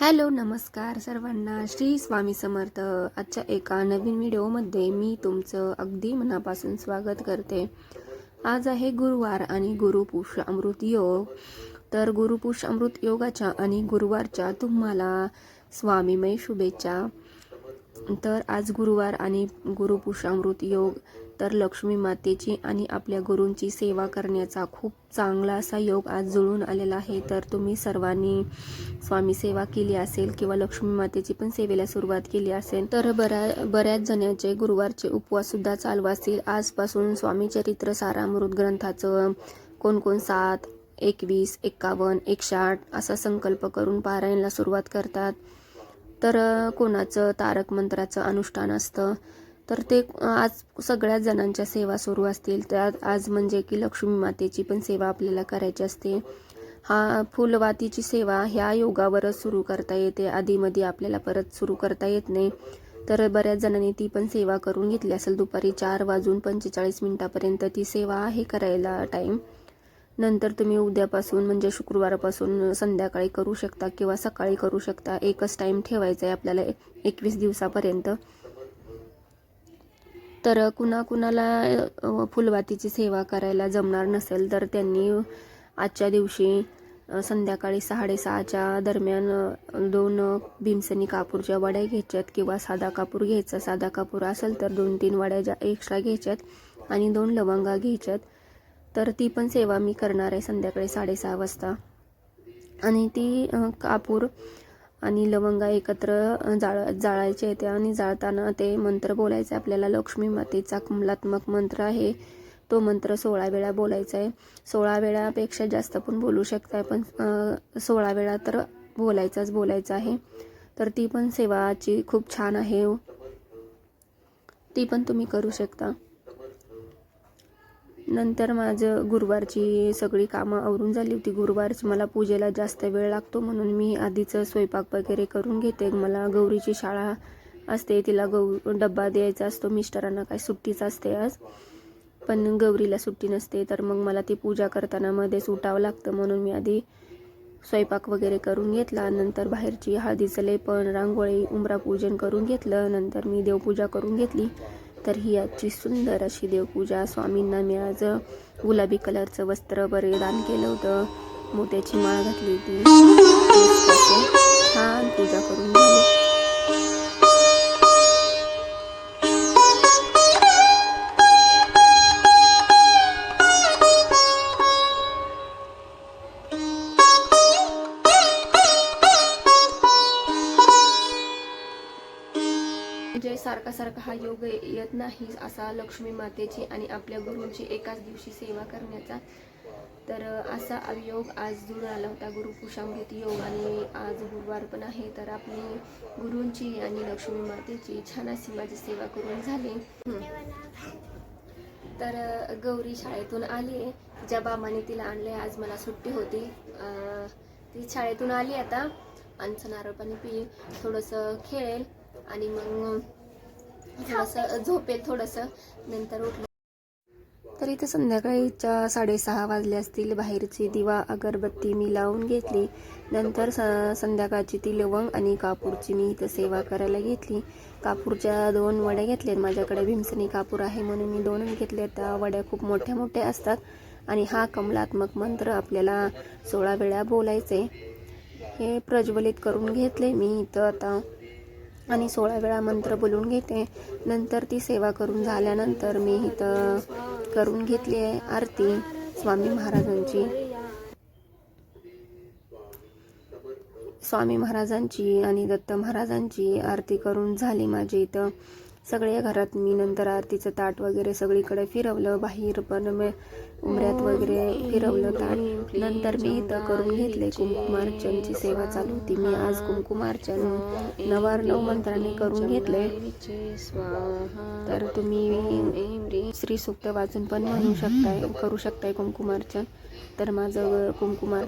Hello नमस्कार सर्वांना. श्री स्वामी समर्थ. आजच्या एका नवीन व्हिडिओमध्ये मी तुमचं अगदी मनापासून स्वागत करते. आज आहे गुरुवार आणि गुरुपुष अमृत योग. तर गुरुपुष अमृत योगाच्या आणि गुरुवारच्या तुम्हाला स्वामीमय शुभेच्छा. तर आज गुरुवार आणि गुरुपुष अमृत योग तर लक्ष्मी मातेची आणि आपल्या गुरूंची सेवा करण्याचा खूप चांगला असा योग आज जुळून आलेला आहे. तर तुम्ही सर्वांनी स्वामी सेवा केली असेल किंवा लक्ष्मी मातेची पण सेवेला सुरुवात केली असेल तर बऱ्या बऱ्याच जणांचे गुरुवारचे उपवास सुद्धा चालू असतील. आजपासून स्वामी चरित्र सारामृत ग्रंथाचं कोण कोण सात एकवीस एक्कावन्न एकशे आठ असा संकल्प करून पारायणला सुरुवात करतात. तर कोणाचं तारक मंत्राचं अनुष्ठान असतं तर ते आज सगळ्याच जणांच्या सेवा सुरू असतील. त्यात आज म्हणजे की लक्ष्मी मातेची पण सेवा आपल्याला करायची असते. हा फुलवातीची सेवा ह्या योगावरच सुरू करता येते. आधीमध्ये आपल्याला परत सुरू करता येत नाही. तर बऱ्याच जणांनी ती पण सेवा करून घेतली असेल. दुपारी चार वाजून पंचेचाळीस मिनिटापर्यंत ती सेवा आहे करायला टाईम नंतर तुम्ही उद्यापासून म्हणजे शुक्रवारपासून संध्याकाळी करू शकता किंवा सकाळी करू शकता. एकच टाईम ठेवायचा आहे आपल्याला एकवीस दिवसापर्यंत. तर कुणाकुणाला फुलवातीची सेवा करायला जमणार नसेल तर त्यांनी आजच्या दिवशी संध्याकाळी साडेसहाच्या दरम्यान दोन भीमसनी कापूरच्या वड्या घ्यायच्यात किंवा साधा कापूर घ्यायचा साधा कापूर असेल तर दोन तीन वड्या ज्या एक्स्ट्रा घ्यायच्यात आणि दोन लवंगा घ्यायच्यात. तर ती पण सेवा मी करणार आहे संध्याकाळी साडेसहा वाजता. आणि ती कापूर आणि लवंगा एकत्र जाळ जाळायचे येते आणि जाळताना ते मंत्र बोलायचे. आपल्याला लक्ष्मी मातेचा कमलात्मक मंत्र आहे. तो मंत्र सोळा वेळा बोलायचा आहे सोळा वेळापेक्षा जास्त पण बोलू शकताय पण सोळा वेळा तर बोलायचाच बोलायचा आहे. तर ती पण सेवाची खूप छान आहे. ती पण तुम्ही करू शकता. नंतर माझं गुरुवारची सगळी कामं आवरून झाली होती. गुरुवारची मला पूजेला जास्त वेळ लागतो म्हणून मी आधीच स्वयंपाक वगैरे करून घेते. मला गौरीची शाळा असते तिला गौ डब्बा द्यायचा असतो मिस्टरांना काय सुट्टीच असते आज. पण गौरीला सुट्टी नसते तर मग मला ती पूजा करताना मध्येच उठावं लागतं म्हणून मी आधी स्वयंपाक वगैरे करून घेतला. नंतर बाहेरची हळदीचं लेपण रांगोळी उंबरा पूजन करून घेतलं. नंतर मी देवपूजा करून घेतली. तर ही आजची सुंदर अशी देवपूजा. स्वामींना मी आज गुलाबी कलरचं वस्त्र परिधान केलं होतं. मोत्याची माळ घातली होती. छान पूजा करून झाली. म्हणजे सारखा सारखा हा योग येत नाही असा लक्ष्मी मातेची आणि आपल्या गुरूंची एकाच दिवशी सेवा करण्याचा. तर असा योग आज जुळून आला होता. गुरु गुरुपुषामृत योग आणि आज गुरुवार पण आहे. तर आपली गुरूंची आणि लक्ष्मी मातेची छान अशी माझी सेवा करून झाली. तर गौरी शाळेतून आली. ज्या बाबाने तिला आणले आज मला सुट्टी होती. ती शाळेतून आली आता. आणि नारळ पाणी पिईल थोडंसं खेळेल. आणि मग थोडंसं झोपेल थोडंसं नंतर उठलं. तर इथे संध्याकाळीच्या साडेसहा वाजले असतील बाहेरची. दिवा अगरबत्ती मी लावून घेतली. नंतर स संध्याकाळची ती लवंग आणि कापूरची मी इथं सेवा करायला घेतली. कापूरच्या दोन वड्या घेतल्यात. माझ्याकडे भीमसनी कापूर आहे म्हणून मी दोन घेतल्या त्या वड्या खूप मोठ्या मोठ्या असतात आणि हा कमलात्मक मंत्र आपल्याला सोळा वेळा बोलायचे हे प्रज्वलित करून घेतले मी. इथं आता आणि सोळा वेळा मंत्र बोलून घेते. नंतर ती सेवा करून झाल्यानंतर मी इथं करून घेतली आहे आरती स्वामी महाराजांची. स्वामी महाराजांची आणि दत्त महाराजांची आरती करून झाली माझी इथं. सगळ्या घरात मी नंतर आरतीचं ताट वगैरे सगळीकडे फिरवलं बाहेर पण उमऱ्यात वगैरे फिरवलं ताट. नंतर मी इथं करून घेतले कुंकुमार्चनची सेवा चालू होती. मी आज कुंकुमार्चन नवार नऊ मंत्राने करून घेतले. तर तुम्ही श्री सुक्त वाचून पण म्हणू शकताय करू शकताय कुंकुमार्चन तर माझं कुंकुमार